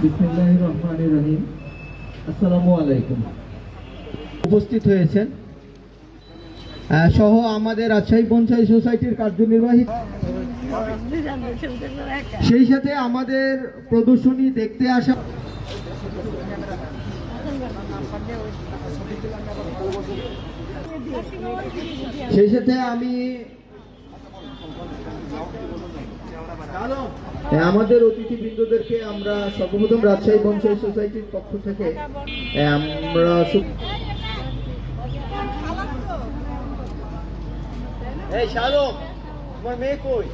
বিসমিল্লাহির রহমানির রহিম আসসালামু আলাইকুম উপস্থিত হয়েছেন। সহ আমাদের রাজশাহী পঞ্চায়েত সোসাইটির কার্যনির্বাহী সেই সাথে আমাদের প্রদর্শনী দেখতে আসা সেই সাথে আমি আমাদের অতিথিবৃন্দদেরকে আমরা সর্বপ্রথম রাজশাহী পঞ্চায়েত সোসাইটির পক্ষ থেকে আমরা এই শালম তোমার মেয়ে কই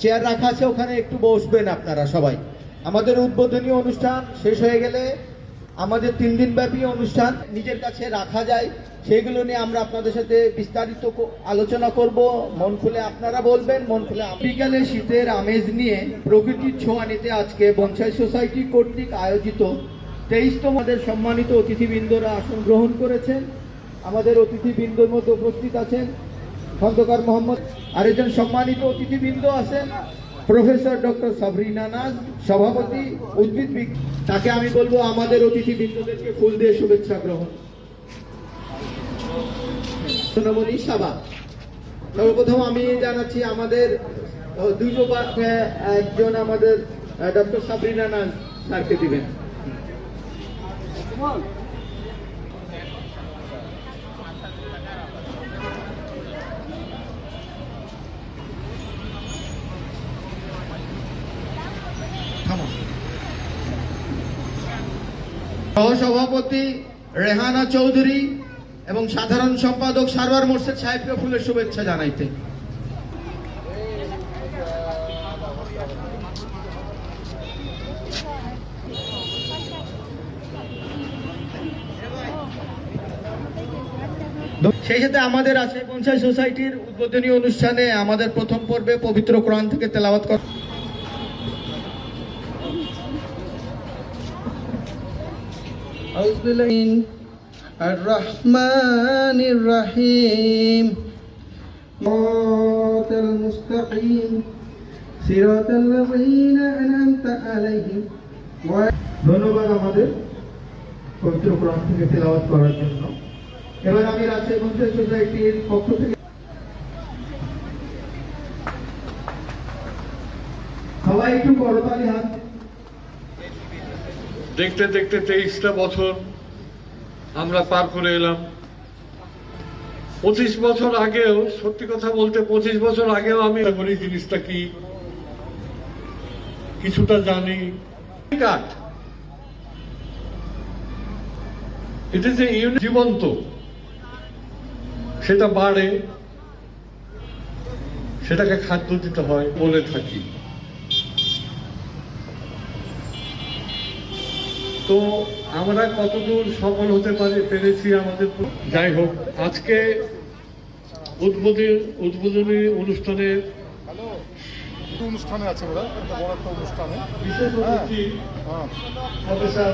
চেয়ার রাখা আছে ওখানে একটু বসবেন আপনারা সবাই। আমাদের উদ্বোধনী অনুষ্ঠান শেষ হয়ে গেলে আমাদের তিন দিন ব্যাপী অনুষ্ঠান নিজের কাছে রাখা যায়। সেগুলো নিয়ে আমরা আপনাদের সাথে বিস্তারিত আলোচনা করব। মন খুলে আপনারা বলবেন, মন খুলে বিকালে শীতের আমেজ নিয়ে প্রকৃতির ছোঁয়া নিতে আজকে বনসাই সোসাইটি কর্তৃক আয়োজিত তেইশতম আমাদের সম্মানিত অতিথিবৃন্দরা আসন গ্রহণ করেছেন। আমাদের অতিথিবৃন্দর মধ্যে উপস্থিত আছেন খন্দকার মোহাম্মদ। আরেকজন সম্মানিত অতিথিবৃন্দ আছেন। প্রফেসর ডক্টর সাবরিনা নাজ সভাপতি উদ্ভিদ তাকে আমি বলব আমাদের অতিথিবৃন্দদেরকে ফুল দিয়ে শুভেচ্ছা গ্রহণ। সোনামণি সাবা। সর্বপ্রথম আমি জানাচ্ছি আমাদের দুইজন একজন আমাদের ডক্টর সাবরিনা নাজ স্যারকে দিবেন। সহসভাপতি রেহানা চৌধুরী এবং সাধারণ সম্পাদক সারওয়ার মোর্শেদ সাহেবকে ফুলের শুভেচ্ছা জানাইতে। সেই সাথে আমাদের আছে পঞ্চায়েত সোসাইটির উদ্বোধনী অনুষ্ঠানে আমাদের প্রথম পর্বে পবিত্র কোরআন থেকে তেলাওয়াত করা। ধন্যবাদ আমাদের পবিত্র প্রাণ থেকে তেলাওয়াত করার জন্য। এবার আমি রাজ্যের পঞ্চায়েত সোসাইটির পক্ষ থেকে সবাই একটু করতালি হাত। দেখতে দেখতে তেইশটা বছর আমরা পার করে এলাম। পঁচিশ বছর আগেও, সত্যি কথা বলতে পঁচিশ বছর আগেও আমি বলি জিনিসটা কি? কিছুটা জানি। কাঠ। এটা যে জীবন্ত। সেটা বাড়ে, সেটাকে খাদ্য দিতে হয় বলে থাকি। তো আমরা কতদূর সফল হতে পারি পেরেছি আমাদের যাই হোক আজকে উদ্বোধনী উদ্বোধনী অনুষ্ঠানে অনুষ্ঠানে আছে ওরা একটা বড় একটা অনুষ্ঠানে। বিশেষ অতিথি হ্যাঁ। প্রফেসর